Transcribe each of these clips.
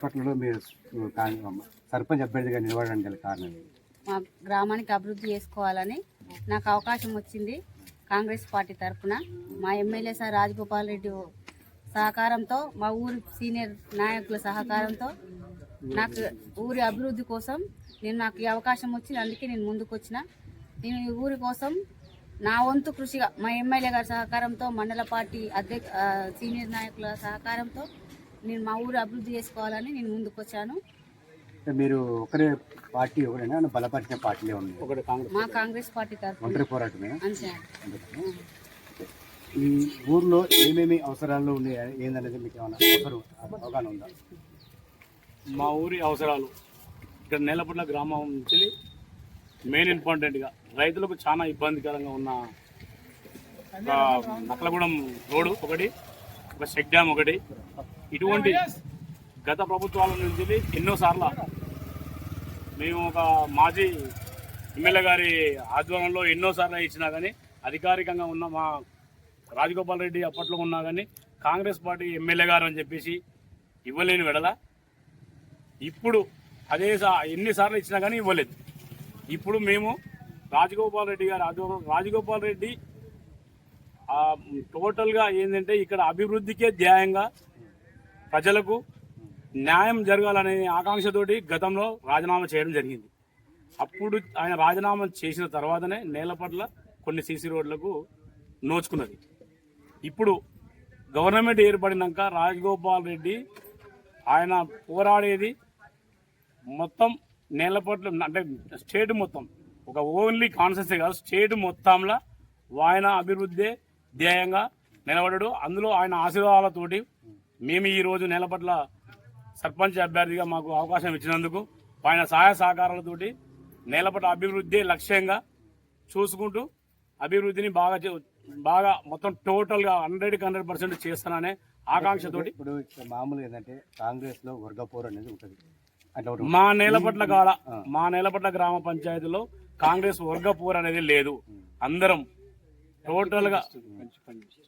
అప్పట్లో మీరు సర్పంచ్ అభ్యర్థిగా నిలబడడానికి గల కారణం మా గ్రామానికి అభివృద్ధి చేసుకోవాలని నాకు అవకాశం వచ్చింది కాంగ్రెస్ పార్టీ తరఫున మా ఎమ్మెల్యే సార్ రాజగోపాల్ రెడ్డి సహకారంతో మా ఊరి సీనియర్ నాయకుల సహకారంతో నాకు ఊరి అభివృద్ధి కోసం నేను నాకు ఈ అవకాశం వచ్చింది. అందుకే నేను ముందుకు వచ్చిన. నేను ఈ ఊరి కోసం నా వంతు కృషిగా మా ఎమ్మెల్యే గారి సహకారంతో మండల పార్టీ అధ్యక్ష సీనియర్ నాయకుల సహకారంతో నేను మా ఊరు అభివృద్ధి చేసుకోవాలని నేను ముందుకు వచ్చాను మీరు ఒకరే పార్టీ ఒకరేనా బలపరిచిన పార్టీలే ఉన్నాయి. ఒకటి కాంగ్రెస్ మా కాంగ్రెస్ పార్టీ తరఫున. ఒంటరి పోరాటమే? అంతే ఈ ఊర్లో ఏమేమి అవసరాలు ఉన్నాయి? ఏందనేది మీకు ఏమైనా అవసరం అవగాహన ఉందా? మా ఊరి అవసరాలు. ఇక్కడ నేలపట్ల గ్రామం నుంచి మెయిన్ ఇంపార్టెంట్గా రైతులకు చాలా ఇబ్బందికరంగా ఉన్న నక్కలగూడెం రోడ్డు ఒకటి ఒక చెక్ డ్యామ్ ఒకటి ఇటువంటి గత ప్రభుత్వాల నుంచి ఎన్నోసార్లు మేము ఒక మాజీ ఎమ్మెల్యే గారి ఆధ్వర్యంలో ఎన్నోసార్లు ఇచ్చినా కానీ అధికారికంగా ఉన్న మా రాజగోపాల్ రెడ్డి అప్పట్లో ఉన్నా కానీ కాంగ్రెస్ పార్టీ ఎమ్మెల్యే గారు అని చెప్పేసి ఇవ్వలేని వెడల. ఇప్పుడు అదే ఎన్నిసార్లు ఇచ్చినా కానీ ఇవ్వలేదు. ఇప్పుడు మేము రాజగోపాల్ రెడ్డి గారి ఆధ్వర్యంలో రాజగోపాల్ రెడ్డి టోటల్గా ఏంటంటే ఇక్కడ అభివృద్ధికే ధ్యేయంగా ప్రజలకు న్యాయం జరగాలనే ఆకాంక్షతోటి గతంలో రాజీనామా చేయడం జరిగింది. అప్పుడు ఆయన రాజీనామా చేసిన తర్వాతనే నేల పట్ల కొన్ని సీసీ రోడ్లకు నోచుకున్నది. ఇప్పుడు గవర్నమెంట్ ఏర్పడినాక రాజగోపాల్ రెడ్డి ఆయన పోరాడేది మొత్తం నేల పట్ల అంటే స్టేట్ మొత్తం ఒక ఓన్లీ కాన్సెన్సే కాదు స్టేట్ మొత్తంలో ఆయన అభివృద్ధి ధ్యేయంగా నిలబడడు అందులో ఆయన ఆశీర్వాదాలతోటి మేము ఈ రోజు నేలపట్ల సర్పంచ్ అభ్యర్థిగా మాకు అవకాశం ఇచ్చినందుకు ఆయన సహాయ సహకారాలతోటి నేలపట్ల అభివృద్ధి లక్ష్యంగా చూసుకుంటూ అభివృద్ధిని బాగా బాగా మొత్తం టోటల్గా హండ్రెడ్కి హండ్రెడ్ పర్సెంట్ చేస్తాననే ఆకాంక్షతోటి ఇప్పుడు మామూలుగా ఏంటంటే కాంగ్రెస్లో వర్గపోరు అనేది ఉంటుంది. మా నేలపట్ల కాడ మా నేలపట్ల గ్రామ పంచాయతీలో కాంగ్రెస్ వర్గపూర్ అనేది లేదు. అందరం టోటల్గా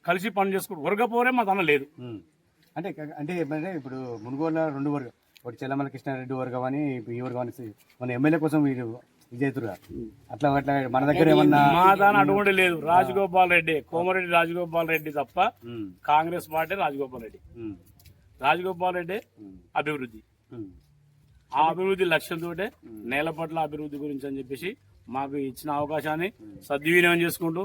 కలిసి పని చేసుకుంటూ వర్గపోరే మా తన లేదు. అంటే అంటే ఏమంటే ఇప్పుడు మునుగోల రెండు వర్గం. ఒకటి చెల్లమల కృష్ణారెడ్డి వర్గం అని ఈ వర్గం అని మన ఎమ్మెల్యే కోసం మీరు విజేతురుగా అట్లా అట్లా మన దగ్గర ఏమన్నా మా దాని అటువంటి లేదు. రాజగోపాల్ రెడ్డి కోమరెడ్డి రాజగోపాల్ రెడ్డి తప్ప కాంగ్రెస్ పార్టీ రాజగోపాల్ రెడ్డి. రాజగోపాల్ రెడ్డి అభివృద్ధి. ఆ అభివృద్ధి లక్ష్యంతో నేల పట్ల అభివృద్ధి గురించి అని చెప్పేసి మాకు ఇచ్చిన అవకాశాన్ని సద్వినియోగం చేసుకుంటూ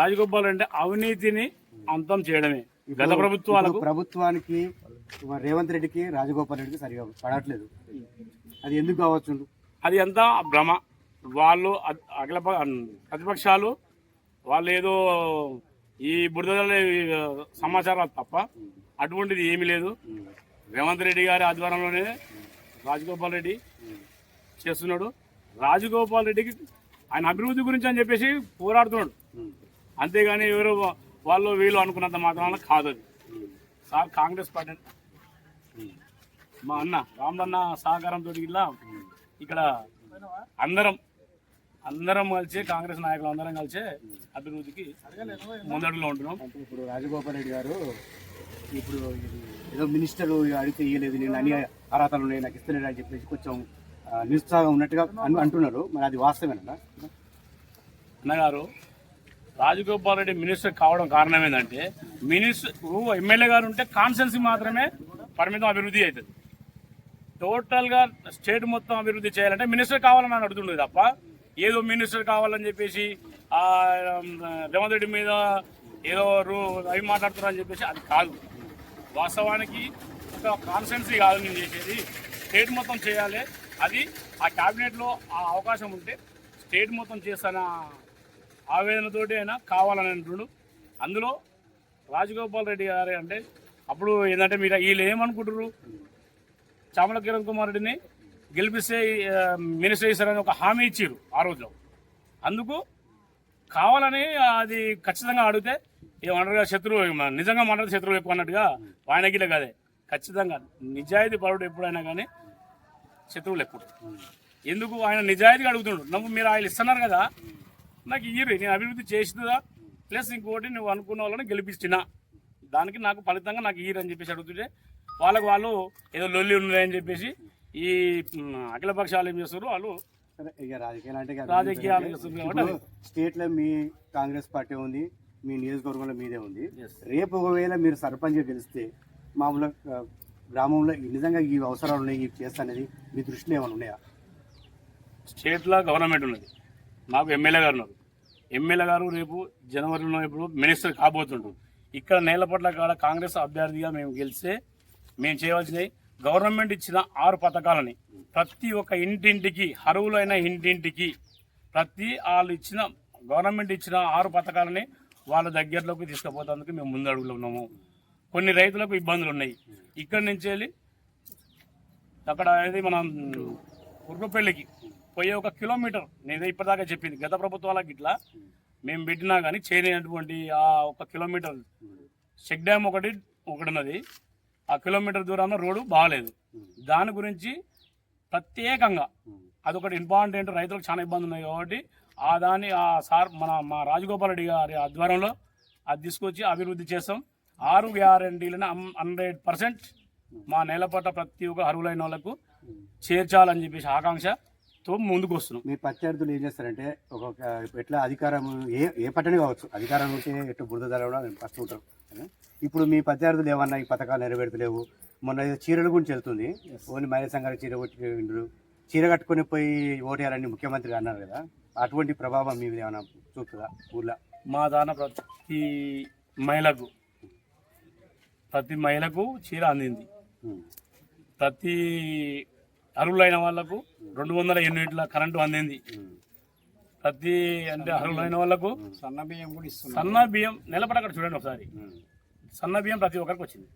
రాజగోపాల్ అంటే అవినీతిని అంతం చేయడమే. గత ప్రభుత్వాలకు? ప్రభుత్వానికి రేవంత్ రెడ్డికి రాజగోపాల్ రెడ్డికి సరిగా పడట్లేదు. అది ఎందుకు కావచ్చు? అది అంతా భ్రమ. వాళ్ళు అఖిల ప్రతిపక్షాలు వాళ్ళు ఏదో ఈ బురదలే సమాచారాలు తప్ప అటువంటిది ఏమీ లేదు. రేవంత్ రెడ్డి గారి ఆధ్వర్యంలోనే రాజగోపాల్ రెడ్డి చేస్తున్నాడు. రాజగోపాల్ రెడ్డికి ఆయన అభివృద్ధి గురించి అని చెప్పేసి పోరాడుతున్నాడు. అంతేగాని ఎవరు వాళ్ళు వీళ్ళు అనుకున్నంత మాత్రాన కాదు అది. సార్ కాంగ్రెస్ పార్టీ మా అన్న రామలన్న సహకారంతో ఇలా ఇక్కడ అందరం అందరం కలిసి కాంగ్రెస్ నాయకులు అందరం కలిసి అభివృద్ధికి ముందడుగులో ఉంటున్నాం. ఇప్పుడు రాజగోపాల్ రెడ్డి గారు ఇప్పుడు ఏదో మినిస్టర్ అడిగితే ఇయ్యలేదు నేను అన్ని అర్హతలు ఉన్నాయి నాకు ఇస్తలేడు అని చెప్పేసి కొంచెం నిరుత్సాహం ఉన్నట్టుగా అను- అంటున్నారు. మరి అది వాస్తవేనా? అన్నగారు రాజగోపాల్ రెడ్డి మినిస్టర్ కావడం కారణం ఏంటంటే మినిస్టర్ ఎమ్మెల్యే గారు ఉంటే కాన్సెన్సీ మాత్రమే పరిమితం అభివృద్ధి అవుతుంది. టోటల్గా స్టేట్ మొత్తం అభివృద్ధి చేయాలంటే మినిస్టర్ కావాలని అని అడుగుతుండే తప్ప ఏదో మినిస్టర్ కావాలని చెప్పేసి రేవంత్ రెడ్డి మీద ఏదో రూ అవి మాట్లాడుతున్నారని చెప్పేసి అది కాదు. వాస్తవానికి ఒక కాన్సెన్సీ కాదు నేను చేసేది. స్టేట్ మొత్తం చేయాలి. అది ఆ క్యాబినెట్లో ఆ అవకాశం ఉంటే స్టేట్ మొత్తం చేస్తాన ఆవేదనతోటి అయినా కావాలని అంటుండు. అందులో రాజగోపాల్ రెడ్డి గారు అంటే అప్పుడు ఏంటంటే మీరు వీళ్ళు ఏమనుకుంటారు చామల కిరణ్ కుమార్ రెడ్డిని గెలిపిస్తే మినిస్టర్ చేశారని ఒక హామీ ఇచ్చారు ఆ రోజులో. అందుకు కావాలని అది ఖచ్చితంగా అడిగితే ఏమన్నారు కదా, శత్రువు నిజంగా మాట్లాడితే శత్రువు ఎక్కువ అన్నట్టుగా వాయనగిలే ఇలా కదే. ఖచ్చితంగా నిజాయితీ పరుడు ఎప్పుడైనా కానీ శత్రువులు ఎక్కువ ఎందుకు? ఆయన నిజాయితీగా అడుగుతున్నాడు నువ్వు మీరు ఆయన ఇస్తున్నారు కదా నాకు ఇయ్యరు నేను అభివృద్ధి చేసిందా? ప్లస్ ఇంకోటి నువ్వు అనుకున్న వాళ్ళని గెలిపించినా దానికి నాకు ఫలితంగా నాకు ఇయ్యరు అని చెప్పేసి అడుగుతుంటే వాళ్ళకు వాళ్ళు ఏదో లొల్లి ఉన్నాయని చెప్పేసి ఈ మ్, అఖిల పక్షాలు ఏం చేస్తారు వాళ్ళు రాజకీయాలు అంటే ఇక రాజకీయాలు చేస్తుంది కాబట్టి ఇప్పుడు స్టేట్లో మీ కాంగ్రెస్ పార్టీ ఉంది మీ నియోజకవర్గంలో మీదే ఉంది. రేపు ఒకవేళ మీరు సర్పంచ్ గెలిస్తే మామూలుగా ఆ, గ్రామంలో నిజంగా ఈ అవసరాలు ఉన్నాయి ఇవి చేస్తా అనేది మీ దృష్టిలో ఏమైనా ఉన్నాయా? స్టేట్లో గవర్నమెంట్ ఉన్నది. నాకు ఎమ్మెల్యే గారు ఉన్నారు. ఎమ్మెల్యే గారు రేపు జనవరిలో ఇప్పుడు మినిస్టర్ కాబోతుండ్రు. ఇక్కడ నేలపట్ల కాడ కాంగ్రెస్ అభ్యర్థిగా మేము గెలిస్తే మేము చేయవలసినవి గవర్నమెంట్ ఇచ్చిన ఆరు పథకాలని. ప్రతి ఒక్క ఇంటింటికి అరువులైన ఇంటింటికి ప్రతి వాళ్ళు ఇచ్చిన గవర్నమెంట్ ఇచ్చిన ఆరు పథకాలని వాళ్ళ దగ్గరలోకి తీసుకుపోయేందుకు మేము ముందడుగులో ఉన్నాము. కొన్ని రైతులకు ఇబ్బందులు ఉన్నాయి. ఇక్కడి నుంచి వెళ్ళి అక్కడ అనేది మనం కుర్రపల్లికి పోయే ఒక కిలోమీటర్. నేను ఇప్పటిదాకా చెప్పింది. గత ప్రభుత్వాలకు ఇట్లా మేము పెట్టినా కానీ చేయలేనటువంటి ఆ ఒక కిలోమీటర్ చెక్ డ్యామ్ ఒకటి ఒకటి ఉన్నది. ఆ కిలోమీటర్ దూరంలో రోడ్డు బాగాలేదు. దాని గురించి ప్రత్యేకంగా అదొకటి ఇంపార్టెంట్ రైతులకు చాలా ఇబ్బంది ఉన్నాయి కాబట్టి ఆ దాన్ని ఆ సార్ మన మా రాజగోపాల్ రెడ్డి గారి ఆధ్వర్యంలో అది తీసుకొచ్చి అభివృద్ధి చేస్తాం. ఆరు గ్యారంటీలను హండ్రెడ్ పర్సెంట్ మా నేలపట్ల ప్రతి ఒక్క అర్హులైన వాళ్ళకు చేర్చాలని చెప్పేసి ఆకాంక్ష. ఆకాంక్షతో ముందుకు వస్తున్నాం. మీ ప్రత్యర్థులు ఏం చేస్తారంటే ఒక్కొక్క ఎట్లా అధికారం ఏ ఏ పట్టణం కావచ్చు అధికారం ఉంటే ఎట్టు బురద జరగడం ఫస్ట్ ఉంటారు? ఇప్పుడు మీ ప్రత్యర్థులు ఏమన్నా ఈ పథకాలు నెరవేర్తలేవు మొన్న చీరల గురించి వెళ్తుంది. ఓన్లీ మహిళా సంఘానికి చీర కొట్టుకుంటారు చీర కట్టుకొని పోయి ఓటేయాలని ముఖ్యమంత్రి అన్నారు కదా అటువంటి ప్రభావం మీ మీద ఏమైనా చూపుతుందా ఊర్లో? మా దాన ప్రతి మహిళకు ప్రతి మహిళకు చీర అందింది. ఉమ్. ప్రతి అర్హులైన వాళ్ళకు రెండు వందల యూనిట్ల కరెంటు అందింది. ప్రతి అంటే అర్హులైన వాళ్ళకు సన్న బియ్యం కూడా ఇస్తుంది సన్న బియ్యం నిలబడి అక్కడ చూడండి ఒకసారి. సన్న బియ్యం ప్రతి ఒక్కరికి వచ్చింది.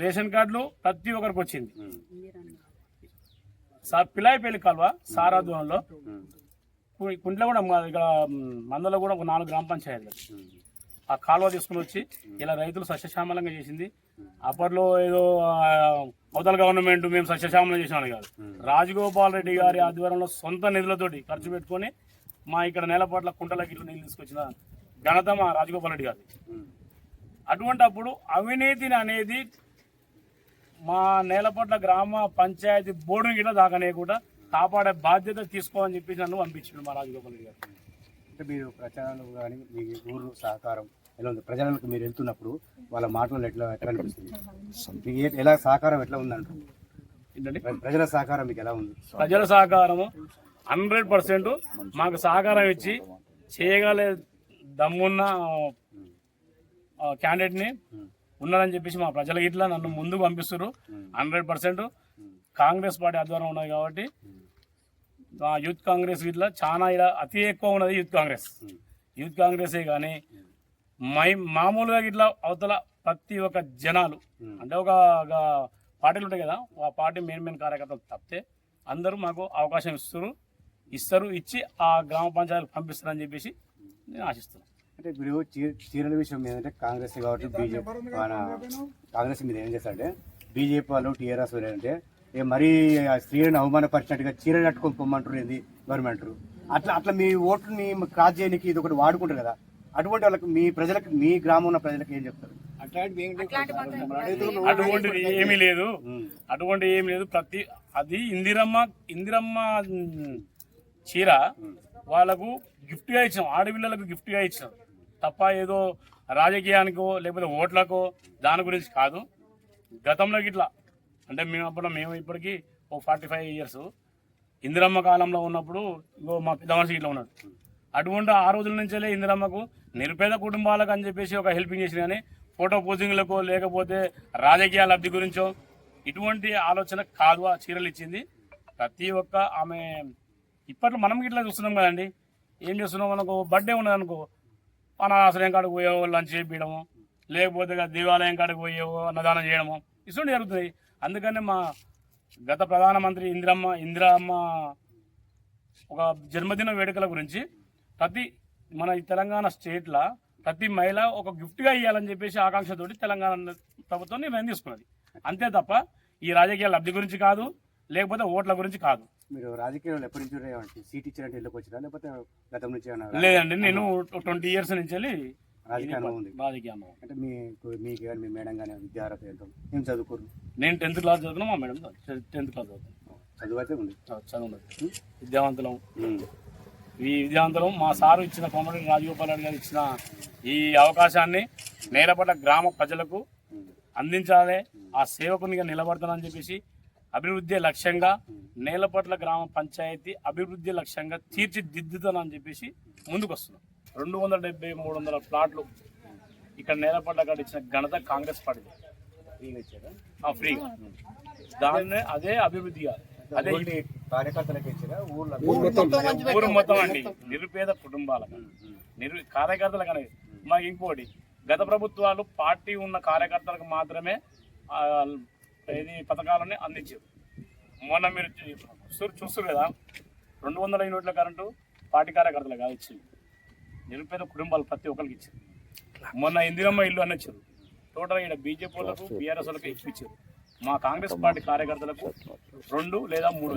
రేషన్ కార్డులు ప్రతి ఒక్కరికి వచ్చింది. సా పిలాయిపల్లి కాలువ సారాధ్వంలో కుంట్లో కూడా ఇక్కడ మందలో కూడా ఒక నాలుగు గ్రామ పంచాయతీలు. ఆ కాలువ తీసుకుని వచ్చి ఇలా రైతులు సస్యశ్యామలంగా చేసింది. అప్పట్లో ఏదో అవతల గవర్నమెంట్ మేము సస్యశ్యామలం చేసినాను కాదు. రాజగోపాల్ రెడ్డి గారి ఆధ్వర్యంలో సొంత నిధులతోటి ఖర్చు పెట్టుకొని మా ఇక్కడ నేలపాట్ల కుంటలకి ఇట్లా నీళ్ళు తీసుకొచ్చిన ఘనత మా రాజగోపాల్ రెడ్డి గారి అటువంటి అప్పుడు అవినీతిని అనేది మా నేలపట్ల గ్రామ పంచాయతీ బోర్డుని గిట్ల దాకనే కూడా కాపాడే బాధ్యత తీసుకోమని చెప్పేసి నన్ను పంపించిండు మా రాజగోపాల్ రెడ్డి గారు. అంటే మీరు ప్రచారాలు కానీ మీ ఊరు సహకారం ఎలా ఉంది? ప్రజలకు మీరు వెళ్తున్నప్పుడు వాళ్ళ మాటలు ఎట్లా ఎట్లా అనిపిస్తుంది? మీకు ఎలా సహకారం ఎట్లా ఉందంటారు? ఏంటంటే ప్ర- ప్రజల సహకారం మీకు ఎలా ఉంది? ప్రజల సహకారము హండ్రెడ్ పర్సెంట్ మాకు సహకారం ఇచ్చి చేయగలే దమ్మున్న క్యాండిడేట్ని ఉన్నారని చెప్పేసి మా ప్రజల ఇట్లా నన్ను ముందుకు పంపిస్తారు హండ్రెడ్ పర్సెంట్ కాంగ్రెస్ పార్టీ ఆధ్వర్యం ఉన్నది కాబట్టి ఆ యూత్ కాంగ్రెస్ ఇట్లా చాలా ఇలా అతి ఎక్కువ ఉన్నది యూత్ కాంగ్రెస్. యూత్ కాంగ్రెసే కానీ మై మామూలుగా ఇట్లా అవతల ప్రతి ఒక్క జనాలు అంటే ఒక పార్టీలు ఉంటాయి కదా ఆ పార్టీ మెయిన్ మెయిన్ కార్యకర్తలు తప్పితే అందరూ మాకు అవకాశం ఇస్తారు ఇస్తారు ఇచ్చి ఆ గ్రామ పంచాయతీలకు పంపిస్తారని చెప్పేసి నేను ఆశిస్తున్నాను. అంటే ఇప్పుడు చీరల విషయం ఏంటంటే కాంగ్రెస్ కాబట్టి బీజేపీ మన కాంగ్రెస్ మీద ఏం చేస్తారంటే బీజేపీ వాళ్ళు టీఆర్ఎస్ వాళ్ళు ఏంటంటే ఏ మరీ ఆ స్త్రీలను అవమానపరిచినట్టుగా చీరలు కట్టుకొని పొమ్మంటారు ఏంది? గవర్నమెంట్ అట్లా అట్లా మీ ఓటుని క్రాస్ చేయడానికి ఇది ఒకటి వాడుకుంటారు కదా. అటువంటి వాళ్ళకి మీ ప్రజలకు మీ గ్రామం ఉన్న ప్రజలకు ఏం చెప్తారు? అటువంటిది ఏమీ లేదు. అటువంటి ఏమీ లేదు. ప్రతి అది ఇందిరమ్మ ఇందిరమ్మ చీర వాళ్ళకు గిఫ్ట్గా ఇచ్చినాం. ఆడపిల్లలకు గిఫ్ట్గా ఇచ్చినాం. తప్ప ఏదో రాజకీయానికో లేకపోతే ఓట్లకో దాని గురించి కాదు. గతంలో ఇట్లా అంటే మేము అప్పుడు మేము ఇప్పటికీ ఓ ఫార్టీ ఫైవ్ ఇయర్స్ ఇందిరమ్మ కాలంలో ఉన్నప్పుడు ఇంకో మా పెద్ద మనిషి ఇట్లా ఉన్నాడు. అటువంటి ఆ రోజుల నుంచే ఇందిరమ్మకు నిరుపేద కుటుంబాలకు అని చెప్పేసి ఒక హెల్పింగ్ చేసిన కానీ ఫోటో పోజింగ్లకో లేకపోతే రాజకీయ లబ్ధి గురించో ఇటువంటి ఆలోచన కాదు ఆ చీరలు ఇచ్చింది. ప్రతి ఒక్క ఆమె ఇప్పట్లో మనం ఇట్లా చూస్తున్నాం కదండి. ఏం చేస్తున్నాం మనకు బర్త్డే ఉన్నది అనుకో మన ఆశ్రయం కాడికి పోయేవో లంచ్ చేయించడము లేకపోతే దేవాలయం కాడికి పోయేవో అన్నదానం చేయడము ఇటువంటి జరుగుతుంది. అందుకని మా గత ప్రధానమంత్రి ఇందిరమ్మ ఇందిరమ్మ ఒక జన్మదిన వేడుకల గురించి ప్రతి మన ఈ తెలంగాణ స్టేట్లో ప్రతి మహిళ ఒక గిఫ్ట్గా ఇవ్వాలని చెప్పేసి ఆకాంక్షతోటి తెలంగాణ ప్రభుత్వం నిర్ణయం తీసుకున్నది. అంతే తప్ప ఈ రాజకీయ లబ్ధి గురించి కాదు లేకపోతే ఓట్ల గురించి కాదు. మీరు రాజకీయాలు ఎప్పటి నుంచి సీట్ ఇచ్చినట్టు ఇళ్ళకి వచ్చినా లేకపోతే గతం నుంచి లేదండి నేను ట్వంటీ ఇయర్స్ నుంచి వెళ్ళి రాజకీయ అంటే మీకు కానీ మీ మేడం కానీ విద్యార్హత ఎంత? మేము చదువుకోరు? నేను టెన్త్ క్లాస్ చదువుతున్నా మా మేడం టెన్త్ క్లాస్ చదువుతాను చదువు అయితే ఉంది. చదువు విద్యావంతులం. ఈ విద్యావంతులం మా సారు ఇచ్చిన కోమటి రాజగోపాల్ రెడ్డి గారు ఇచ్చిన ఈ అవకాశాన్ని నేలపట్ల గ్రామ ప్రజలకు. అందించాలి ఆ సేవకునిగా నిలబడతానని చెప్పేసి అభివృద్ధి లక్ష్యంగా నేలపట్ల గ్రామ పంచాయతీ అభివృద్ధి లక్ష్యంగా తీర్చిదిద్దుతానని చెప్పేసి ముందుకు వస్తున్నాం రెండు వందల డెబ్బై మూడు వందల ప్లాట్లు ఇక్కడ నేలపట్ల కాడ ఇచ్చిన ఘనత కాంగ్రెస్ పార్టీ ఫ్రీగా ఇచ్చారా? ఫ్రీగా. దాన్నే అదే అభివృద్ధిగా అదే కార్యకర్తలకు ఇచ్చారా ఊరు మొత్తం అండి. నిరుపేద కుటుంబాలకు. నిరు కార్యకర్తలకు అనేది మాకు ఇంకోటి గత ప్రభుత్వాలు పార్టీ ఉన్న కార్యకర్తలకు మాత్రమే ఆ, ఇది పథకాలని అందించారు. మొన్న మీరు చూస్తారు కదా రెండు వందల యూనిట్ల కరెంటు పార్టీ కార్యకర్తలకు కాదు ఇచ్చింది. నిరుపేద కుటుంబాలు ప్రతి ఒక్కరికి ఇచ్చింది. మొన్న ఇందిరమ్మ ఇల్లు అని ఇచ్చారు టోటల్ ఇక్కడ బీజేపీ వాళ్ళకు బీఆర్ఎస్ వాళ్ళకి ఇప్పించారు. మా కాంగ్రెస్ పార్టీ కార్యకర్తలకు రెండు లేదా మూడు.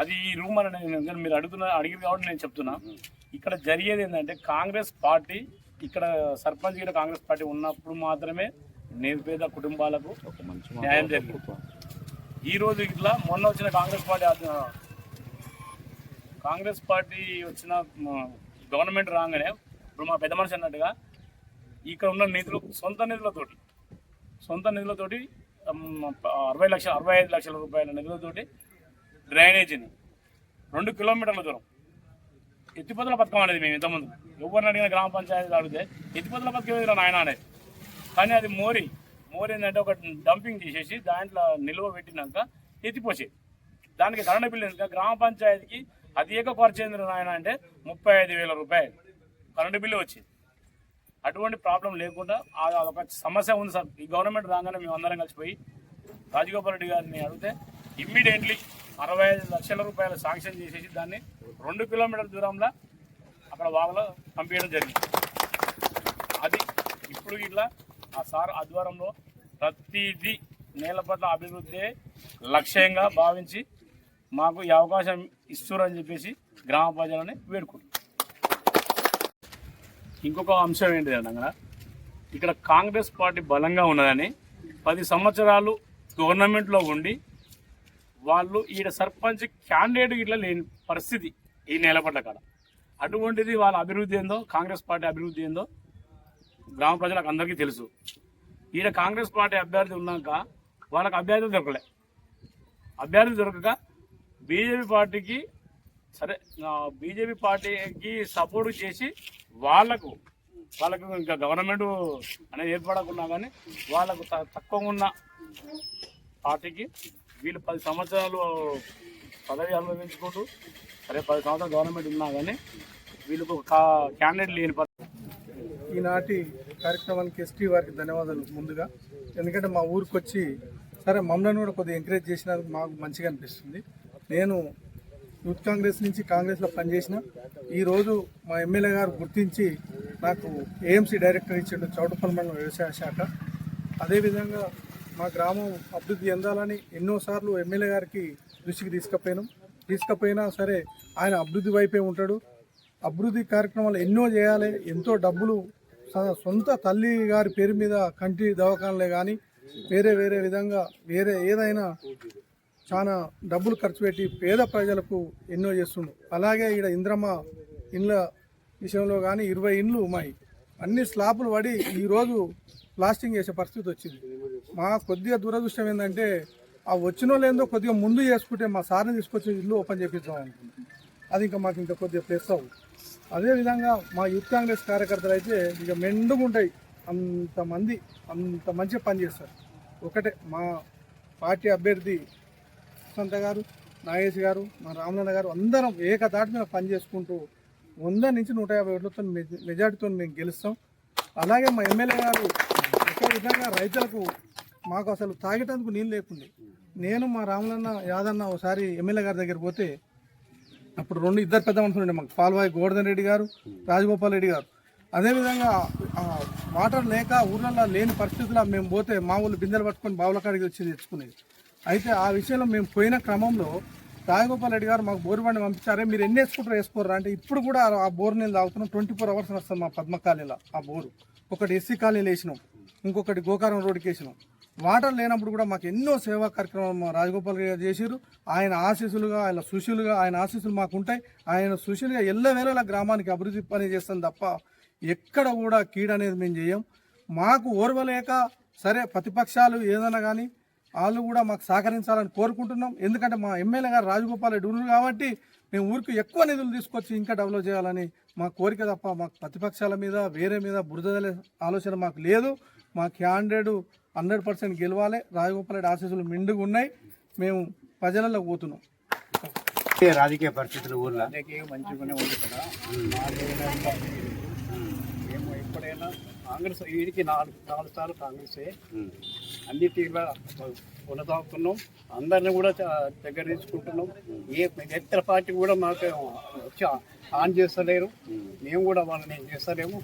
అది ఈ రూమ్ అని నేను- మీరు అడుగుతున్న అడిగింది కాబట్టి నేను చెప్తున్నా. ఇక్కడ జరిగేది ఏంటంటే కాంగ్రెస్ పార్టీ ఇక్కడ సర్పంచ్ గిట్ల కాంగ్రెస్ పార్టీ ఉన్నప్పుడు మాత్రమే నిరుపేద కుటుంబాలకు న్యాయం జరిగింది. ఈ రోజు ఇట్లా మొన్న వచ్చిన కాంగ్రెస్ పార్టీ కాంగ్రెస్ పార్టీ వచ్చిన గవర్నమెంట్ రాగానే ఇప్పుడు మా పెద్ద మనిషి అన్నట్టుగా ఇక్కడ ఉన్న నిధులు సొంత నిధులతోటి సొంత నిధులతోటి అరవై లక్షల అరవై ఐదు లక్షల రూపాయల నిధులతోటి డ్రైనేజీని రెండు కిలోమీటర్ల దూరం. ఎత్తిపోతల పథకం అనేది మేము ఇంతకుముందు ఎవరిని అడిగిన గ్రామ పంచాయతీ అడిగితే ఎత్తిపోతల పథకం ఏదిరా నాయన అనేది. కానీ అది మోరి మోరి ఏంటంటే ఒక డంపింగ్ చేసేసి దాంట్లో నిల్వ పెట్టినాక ఎత్తిపోసేది. దానికి కరెంట్ బిల్లు ఎందుకంటే గ్రామ పంచాయతీకి అధిక ఖర్చు ఏంది నాయన అంటే ముప్పై ఐదు వేల రూపాయలు. కరెంటు బిల్లు వచ్చింది. అటువంటి ప్రాబ్లం లేకుండా ఒక సమస్య ఉంది సార్. ఈ గవర్నమెంట్ రాగానే మేము అందరం కలిసిపోయి రాజగోపాల్ రెడ్డి గారిని అడిగితే ఇమ్మీడియట్లీ అరవై ఐదు లక్షల రూపాయలు శాంక్షన్ చేసేసి దాన్ని రెండు కిలోమీటర్ల దూరంలో అక్కడ వాళ్ళలో పంపించడం జరిగింది. అది ఇప్పుడు ఇట్లా ఆ సార్ ఆధ్వర్యంలో ప్రతిదీ నేలపట్ల అభివృద్ధి లక్ష్యంగా భావించి మాకు ఈ అవకాశం ఇస్తురని చెప్పేసి గ్రామ ప్రజలని వేడుకుంటున్నాం. ఇంకొక అంశం ఏంటి అనగా ఇక్కడ కాంగ్రెస్ పార్టీ బలంగా ఉన్నదని పది సంవత్సరాలు గవర్నమెంట్లో ఉండి వాళ్ళు ఈడ సర్పంచ్ క్యాండిడేట్ ఇట్లా లేని పరిస్థితి ఈ నేలపట్ల కాడ. అటువంటిది వాళ్ళ అభివృద్ధి ఏందో కాంగ్రెస్ పార్టీ అభివృద్ధి ఏందో గ్రామ ప్రజలకు అందరికీ తెలుసు. ఈడ కాంగ్రెస్ పార్టీ అభ్యర్థి ఉన్నాక వాళ్ళకి అభ్యర్థి దొరకలే. అభ్యర్థి దొరకక బీజేపీ పార్టీకి సరే బీజేపీ పార్టీకి సపోర్ట్ చేసి వాళ్ళకు వాళ్ళకు ఇంకా గవర్నమెంట్ అనేది ఏర్పడకున్నా కానీ వాళ్ళకు త- తక్కువ ఉన్న పార్టీకి వీళ్ళు పది సంవత్సరాలు పదవి అనుభవించుకుంటూ సరే పది సంవత్సరాలు గవర్నమెంట్ ఉన్నా కానీ వీళ్ళకు ఒక క్యాండిడేట్ లేని ఈనాటి కార్యక్రమానికి ఎస్టీ వారికి ధన్యవాదాలు ముందుగా. ఎందుకంటే మా ఊరికి వచ్చి సరే మమ్మల్ని కూడా కొద్దిగా ఎంకరేజ్ చేసినందుకు మాకు మంచిగా అనిపిస్తుంది. నేను యూత్ కాంగ్రెస్ నుంచి కాంగ్రెస్లో పనిచేసిన ఈరోజు మా ఎమ్మెల్యే గారు గుర్తించి నాకు ఏఎంసీ డైరెక్టర్ ఇచ్చిండు చౌటపల్లి మండలం వ్యవసాయ శాఖ. అదేవిధంగా మా గ్రామం అభివృద్ధి చెందాలని ఎన్నోసార్లు ఎమ్మెల్యే గారికి దృష్టికి తీసుకుపోయినాం. తీసుకుపోయినా సరే ఆయన అభివృద్ధి వైపే ఉంటాడు. అభివృద్ధి కార్యక్రమాలు ఎన్నో చేయాలి ఎంతో డబ్బులు సొంత తల్లి గారి పేరు మీద కంటి దవాఖానలే కానీ వేరే వేరే విధంగా వేరే ఏదైనా చాలా డబ్బులు ఖర్చు పెట్టి పేద ప్రజలకు ఎన్నో చేస్తుండు. అలాగే ఇక్కడ ఇంద్రమ్మ ఇండ్ల విషయంలో కానీ ఇరవై ఇండ్లు ఉన్నాయి. అన్ని స్లాపులు పడి ఈరోజు ప్లాస్టింగ్ చేసే పరిస్థితి వచ్చింది. మా కొద్దిగా దురదృష్టం ఏంటంటే ఆ వచ్చిన వాళ్ళు కొద్దిగా ముందు చేసుకుంటే మా సార్ని తీసుకొచ్చి ఇల్లు ఓపెన్ చేపిద్దాం అనుకుంటున్నాం. అది ఇంకా మాకు ఇంకా కొద్దిగా ప్లస్ అవ్వు అదేవిధంగా మా యూత్ కాంగ్రెస్ కార్యకర్తలు అయితే ఇక మెండుగా ఉంటాయి అంతమంది అంత మంచిగా పనిచేస్తారు. ఒకటే మా పార్టీ అభ్యర్థి సంత గారు నాగేష్ గారు మా రామనాథ గారు అందరం ఏకదాటి మీద పనిచేసుకుంటూ వంద నుంచి నూట యాభై ఓట్లతో మెజార్టీతో మేము గెలుస్తాం. అలాగే మా ఎమ్మెల్యే గారు ఒక విధంగా రైతులకు మాకు అసలు తాగేటందుకు నీళ్ళు లేకుండే. నేను మా రామలన్న యాదన్న ఒకసారి ఎమ్మెల్యే గారి దగ్గర పోతే అప్పుడు రెండు ఇద్దరు పెద్ద మనుషులు ఉండే మాకు. పాల్వాయి గోవర్ధన్ రెడ్డి గారు రాజగోపాల్ రెడ్డి గారు. అదేవిధంగా వాటర్ లేక ఊర్లలో లేని పరిస్థితుల్లో మేము పోతే మా ఊళ్ళు బిందెలు పట్టుకొని బావుల కాడికి వచ్చి తెచ్చుకునేది. అయితే ఆ విషయంలో మేము పోయిన క్రమంలో రాజగోపాల్ రెడ్డి గారు మాకు బోరు బండి పంపించారే. మీరు ఎన్ని వేసుకుంటారు వేసుకోరా అంటే ఇప్పుడు కూడా ఆ బోర్ నీళ్ళు తాగుతున్నాం ట్వంటీ ఫోర్ అవర్స్ వస్తాం మా పద్మ కాలనీలో ఆ బోరు. ఒకటి ఎస్సీ కాలనీలు వేసినాం. ఇంకొకటి గోకారం రోడ్డుకి వేసినాం. వాటర్ లేనప్పుడు కూడా మాకు ఎన్నో సేవా కార్యక్రమాలు మా రాజగోపాల్ గారు చేశారు ఆయన ఆశీస్సులుగా ఆయన సుశీలుగా ఆయన ఆశీస్సులు మాకు ఉంటాయి. ఆయన సుశీలుగా ఎల్లవేళలా గ్రామానికి అభివృద్ధి పని చేస్తాం తప్ప ఎక్కడ కూడా కీడనేది మేము చేయం. మాకు ఓర్వలేక సరే ప్రతిపక్షాలు ఏదైనా కానీ వాళ్ళు కూడా మాకు సహకరించాలని కోరుకుంటున్నాం. ఎందుకంటే మా ఎమ్మెల్యే గారు రాజగోపాల్ రెడ్డి ఉన్నారు కాబట్టి మేము ఊరికి ఎక్కువ నిధులు తీసుకొచ్చి ఇంకా డెవలప్ చేయాలని మా కోరిక తప్ప మాకు ప్రతిపక్షాల మీద వేరే మీద బురదలే ఆలోచన మాకు లేదు. మా క్యాండిడేట్ హండ్రెడ్ పర్సెంట్ గెలవాలి. రాజగోపాల్ రెడ్డి ఆశీస్సులు మెండుగా ఉన్నాయి. మేము ప్రజలలో పోతున్నాం. ఏ రాజకీయ పరిస్థితులు ఊర్లో? మంచిగానే ఉంది కదా. ఎప్పుడైనా కాంగ్రెస్ వీడికి నాలుగు నాలుగు సార్లు కాంగ్రెసే. ఉమ్. అన్ని తీరుగా కొనసాగుతున్నాం. అందరిని కూడా దగ్గర తీసుకుంటున్నాం. ఏ ఇతర పార్టీ కూడా మాకు వచ్చి ఆన్ చేస్తలేరు. మేము కూడా వాళ్ళని చేస్తలేము.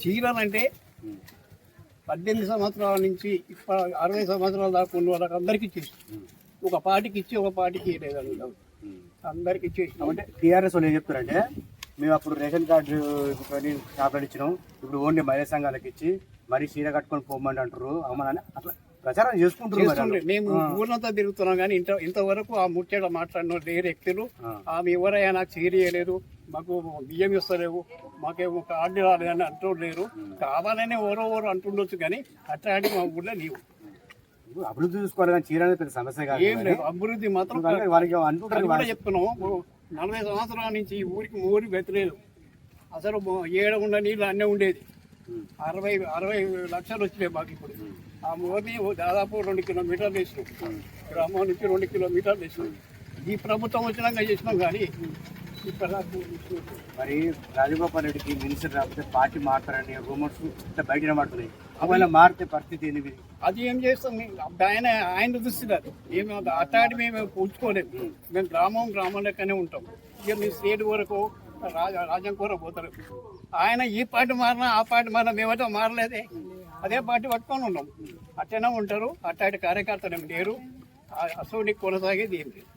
చీరలంటే పద్దెనిమిది సంవత్సరాల నుంచి ఇప్పటి అరవై సంవత్సరాల దాకా ఉన్న వాళ్ళకి అందరికీ ఇచ్చేసి ఒక పార్టీకి ఇచ్చి ఒక పార్టీకి లేదండి అందరికి ఇచ్చేసి. అంటే టీఆర్ఎస్ వాళ్ళు ఏం చెప్తారంటే మేము అప్పుడు రేషన్ కార్డు కొని ఇచ్చినాం. ఇప్పుడు ఓన్లీ మహిళా సంఘాలకు ఇచ్చి మరీ చీర కట్టుకొని పోమండి అంటారు అవమానని అట్లా ప్రచారం వాళ్ళు. మేము ఊరంతా తిరుగుతున్నాం కానీ ఇంత ఇంతవరకు ఆ ముచ్చట మాట్లాడిన లేరు వ్యక్తులు. ఆమె ఎవరైనా నాకు చేయలేదు మాకు బియ్యం ఇస్తలేవు మాకేమో కార్డు రాలేదని అంటూ లేరు. కావాలని ఓరో ఓరో అంటుండొచ్చు కానీ అట్లాంటి మా ఊళ్ళో నీవు అభివృద్ధి చూసుకోవాలి చీర పెద్ద సమస్య కాదు ఏం లేదు అభివృద్ధి మాత్రం వాళ్ళకి అంటుంటారు చెప్తున్నాం. నలభై సంవత్సరాల నుంచి ఈ ఊరికి ఊరికి వెతలేదు అసలు ఏడ ఉన్న నీళ్ళు అన్నీ ఉండేది. అరవై అరవై లక్షలు వచ్చినాయి మాకు ఇప్పుడు. ఆ ఓ దాదాపు రెండు కిలోమీటర్లు వేసినాం. గ్రామం నుంచి రెండు కిలోమీటర్లు వేసినాం. ఈ ప్రభుత్వం వచ్చినాక చేసినాం కానీ. మరి రాజగోపాల్ రెడ్డికి మినిస్టర్ రాకపోతే పార్టీ మారుతారని రూమర్స్ బయట వినబడుతున్నాయి ఒకవేళ మారితే పరిస్థితి ఏంది మీది? అది ఏం చేస్తాం ఆయన ఆయన చూస్తున్నారు మేము అట్టాడి మేము పుచ్చుకోలేదు మేము గ్రామం గ్రామం లెక్కనే ఉంటాం. ఇక మీ స్టేట్ వరకు రాజ రాజ్యం కూర పోతారు. ఆయన ఈ పార్టీ మారినా ఆ పార్టీ మారినా మేమైతే మారలేదే. అదే పార్టీ పట్టుకొని ఉన్నాం. అట్టనే ఉంటారు. అట్ట కార్యకర్తలు ఏమి లేరు. అసలు కొనసాగేది ఏం లేదు.